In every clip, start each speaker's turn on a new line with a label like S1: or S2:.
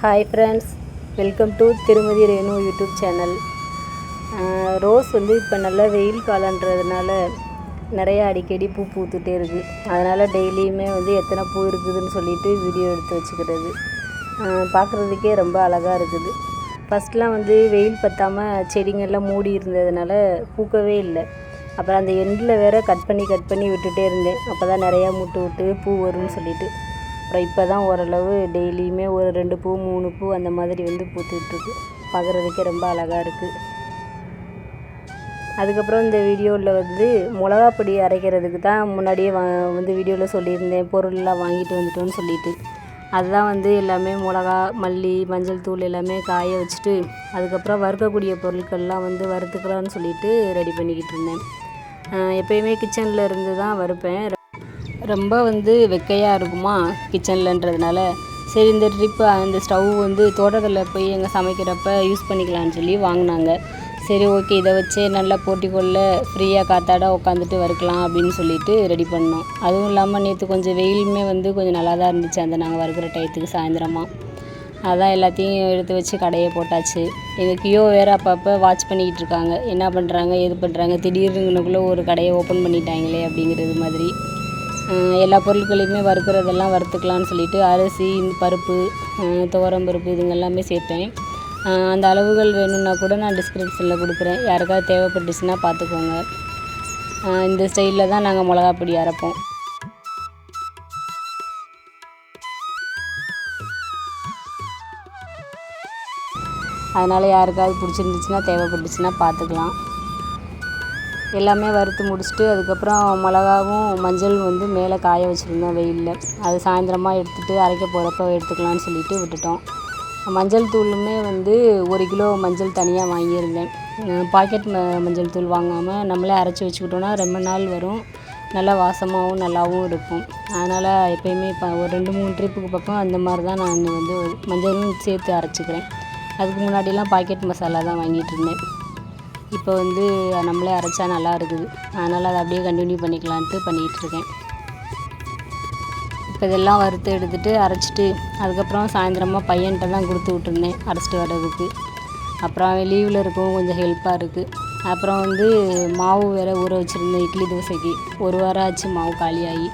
S1: Hi friends welcome to திருமதி Renu YouTube channel rose வந்து இப்போ நல்லா வெயில் காலன்றதுனால நிறையா அடிக்கடி பூ பூத்துட்டே இருக்குது அதனால் டெய்லியுமே வந்து எத்தனை பூ இருக்குதுன்னு சொல்லிட்டு வீடியோ எடுத்து வச்சுக்கிறது. பார்க்குறதுக்கே ரொம்ப அழகாக இருக்குது. ஃபஸ்ட்லாம் வந்து வெயில் பற்றாமல் செடிங்கள்லாம் மூடி இருந்ததுனால பூக்கவே இல்லை. அப்புறம் அந்த எண்டில் வேற கட் பண்ணி கட் பண்ணி விட்டுட்டே இருந்தேன். அப்போ தான் நிறையா முட்டு விட்டு பூ வரும்னு சொல்லிட்டு. அப்புறம் இப்போ தான் ஓரளவு டெய்லியுமே ஒரு ரெண்டு பூ மூணு பூ அந்த மாதிரி வந்து பூத்துட்ருக்கு பார்க்குறதுக்கே ரொம்ப அழகாக இருக்குது அதுக்கப்புறம் இந்த வீடியோவில் வந்து மிளகா பொடி அரைக்கிறதுக்கு தான் முன்னாடியே வா வந்து வீடியோவில் சொல்லியிருந்தேன். பொருள்லாம் வாங்கிட்டு வந்துட்டோன்னு சொல்லிட்டு. அதுதான் வந்து எல்லாமே மிளகா மல்லி மஞ்சள் தூள் எல்லாமே காய வச்சுட்டு அதுக்கப்புறம் வறுக்கக்கூடிய பொருட்கள்லாம் வந்து வறுத்துக்கலாம்னு சொல்லிட்டு ரெடி பண்ணிக்கிட்டு இருந்தேன். எப்பயுமே கிச்சனில் இருந்து தான் வறுப்பேன். ரொம்ப வந்து வெக்கையாக இருக்குமா கிச்சன்லன்றதுனால? சரி இந்த ட்ரிப்பு அந்த ஸ்டவ் வந்து தோட்டத்தில் போய் எங்கள் சமைக்கிறப்ப யூஸ் பண்ணிக்கலாம்னு சொல்லி வாங்கினாங்க. சரி ஓகே இதை வச்சே நல்லா போட்டிக்கொள்ள ஃப்ரீயாக காத்தாட உட்காந்துட்டு வறுக்கலாம் அப்படின்னு சொல்லிட்டு ரெடி பண்ணோம். அதுவும் இல்லாமல் நேற்று கொஞ்சம் வெயிலுமே வந்து கொஞ்சம் நல்லா தான் இருந்துச்சு. அந்த நாங்கள் வறுக்கிற டயத்துக்கு சாயந்தரமாக அதான் எல்லாத்தையும் எடுத்து வச்சு கடையை போட்டாச்சு. எங்கள் கியோ வேறு அப்பப்போ வாட்ச் பண்ணிக்கிட்டு இருக்காங்க. என்ன பண்ணுறாங்க எது பண்ணுறாங்க திடீர்னுக்குள்ளே ஒரு கடையை ஓப்பன் பண்ணிட்டாங்களே அப்படிங்கிறது மாதிரி. எல்லா பொருட்களையுமே வறுக்கிறதெல்லாம் வறுத்துக்கலாம்னு சொல்லிட்டு அரிசி பருப்பு துவரம் பருப்பு இதுங்க எல்லாமே சேர்த்தேன். அந்த அளவுகள் வேணும்னா கூட நான் டிஸ்கிரிப்ஷனில் கொடுக்குறேன். யாருக்காவது தேவைப்பட்டுச்சுன்னா பார்த்துக்கோங்க. இந்த ஸ்டைலில் தான் நாங்கள் மிளகா பொடி அரைப்போம். அதனால் யாருக்காவது பிடிச்சிருந்துச்சுன்னா தேவைப்பட்டுச்சுன்னா பார்த்துக்கலாம். எல்லாமே வறுத்து முடிச்சுட்டு அதுக்கப்புறம் மிளகாவும் மஞ்சள் வந்து மேலே காய வச்சுருந்தோம் வெயிலில். அது சாயந்தரமாக எடுத்துகிட்டு அரைக்க போகிறப்ப எடுத்துக்கலாம்னு சொல்லிட்டு விட்டுட்டோம். மஞ்சள் தூளுமே வந்து ஒரு கிலோ மஞ்சள் தனியாக வாங்கியிருந்தேன். பாக்கெட் ம மஞ்சள் தூள் வாங்காமல் நம்மளே அரைச்சி வச்சுக்கிட்டோன்னா ரொம்ப நாள் வரும். நல்லா வாசமாகவும் நல்லாவும் இருக்கும். அதனால் எப்பயுமே இப்போ ஒரு ரெண்டு மூணு ட்ரிப்புக்கு பக்கம் அந்த மாதிரி தான் நான் வந்து மஞ்சளும் சேர்த்து அரைச்சிக்கிறேன். அதுக்கு முன்னாடிலாம் பாக்கெட் மசாலா தான் வாங்கிட்டு இருந்தேன். இப்போ வந்து நம்மளே அரைச்சா நல்லா இருக்குது. அதனால் அதை அப்படியே கண்டினியூ பண்ணிக்கலான்ட்டு பண்ணிகிட்ருக்கேன் இப்போ இதெல்லாம் வறுத்து எடுத்துட்டு அரைச்சிட்டு அதுக்கப்புறம் சாயந்தரமாக பையன்கிட்ட தான் கொடுத்து விட்டுருந்தேன் அரைச்சிட்டு வர்றதுக்கு. அப்புறம் லீவில் இருக்கவும் கொஞ்சம் ஹெல்ப்பாக இருக்குது அப்புறம் வந்து மாவு வேறு ஊற வச்சுருந்தேன் இட்லி தோசைக்கு. ஒரு வாரம் ஆச்சு மாவு காலியாகி.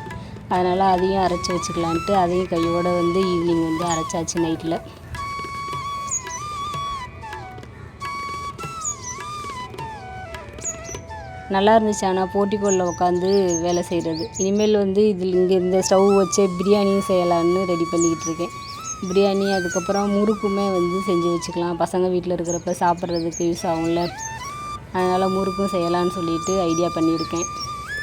S1: அதனால் அதையும் அரைச்சி வச்சுக்கலான்ட்டு அதையும் கையோடு வந்து ஈவினிங் வந்து அரைச்சாச்சு நைட்டில் நல்லா இருந்துச்சு. ஆனால் போட்டிக்கோளில் உட்காந்து வேலை செய்கிறது இனிமேல் வந்து இதில் இங்கே இந்த ஸ்டவ் வச்சே பிரியாணியும் செய்யலான்னு ரெடி பண்ணிக்கிட்டு இருக்கேன். பிரியாணி அதுக்கப்புறம் முறுக்குமே வந்து செஞ்சு வச்சுக்கலாம். பசங்க வீட்டில் இருக்கிறப்ப சாப்பிட்றதுக்கு யூஸ் ஆகும்ல. அதனால் முறுக்கும் செய்யலான்னு சொல்லிட்டு ஐடியா பண்ணியிருக்கேன்.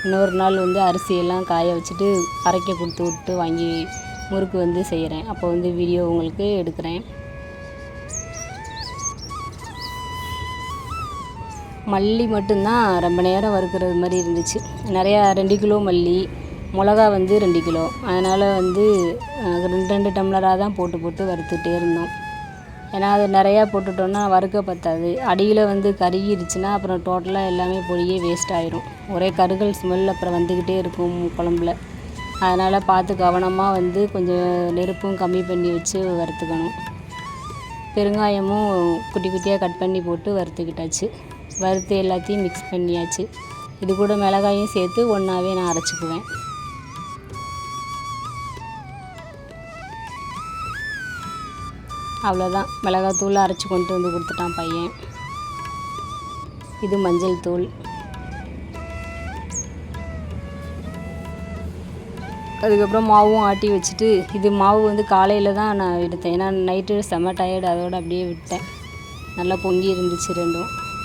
S1: இன்னொரு நாள் வந்து அரிசியெல்லாம் காய வச்சுட்டு அரைக்க கொடுத்து விட்டு வாங்கி முறுக்கு வந்து செய்கிறேன் அப்போ வந்து வீடியோ உங்களுக்கு எடுக்கிறேன். மல்லி மட்டும்தான் ரொம்ப நேரம் வறுக்கிறது மாதிரி இருந்துச்சு. நிறையா ரெண்டு கிலோ மல்லி மிளகா வந்து ரெண்டு கிலோ. அதனால் வந்து ரெண்டு ரெண்டு டம்ளராக தான் போட்டு போட்டு வறுத்துட்டே இருந்தோம். ஏன்னா அது நிறையா போட்டுட்டோன்னா வறுக்க பத்தாது. அடியில் வந்து கருகிருச்சுன்னா அப்புறம் டோட்டலாக எல்லாமே பொடியே வேஸ்ட் ஆயிரும். ஒரே கருகல் ஸ்மெல் அப்புறம் வந்துக்கிட்டே இருக்கும் குழம்புல. அதனால் பார்த்து கவனமாக வந்து கொஞ்சம் நெருப்பும் கம்மி பண்ணி வச்சு வறுத்துக்கணும். பெருங்காயமும் குட்டி குட்டியாக கட் பண்ணி போட்டு வறுத்துக்கிட்டாச்சு. வறுத்து எல்லாத்தையும் மிக்ஸ் பண்ணியாச்சு. இது கூட மிளகாயும் சேர்த்து ஒன்றாவே நான் அரைச்சிக்குவேன். அவ்வளோதான் மிளகாத்தூள் அரைச்சி கொண்டு வந்து கொடுத்துட்டான் பையன். இது மஞ்சள் தூள். அதுக்கப்புறம் மாவும் ஆட்டி வச்சுட்டு இது மாவு வந்து காலையில் தான் நான் எடுத்தேன். ஏன்னா நைட்டு செம்ம டயர்டு அதோட அப்படியே விட்டேன். நல்லா பொங்கி இருந்துச்சு ரெண்டும்.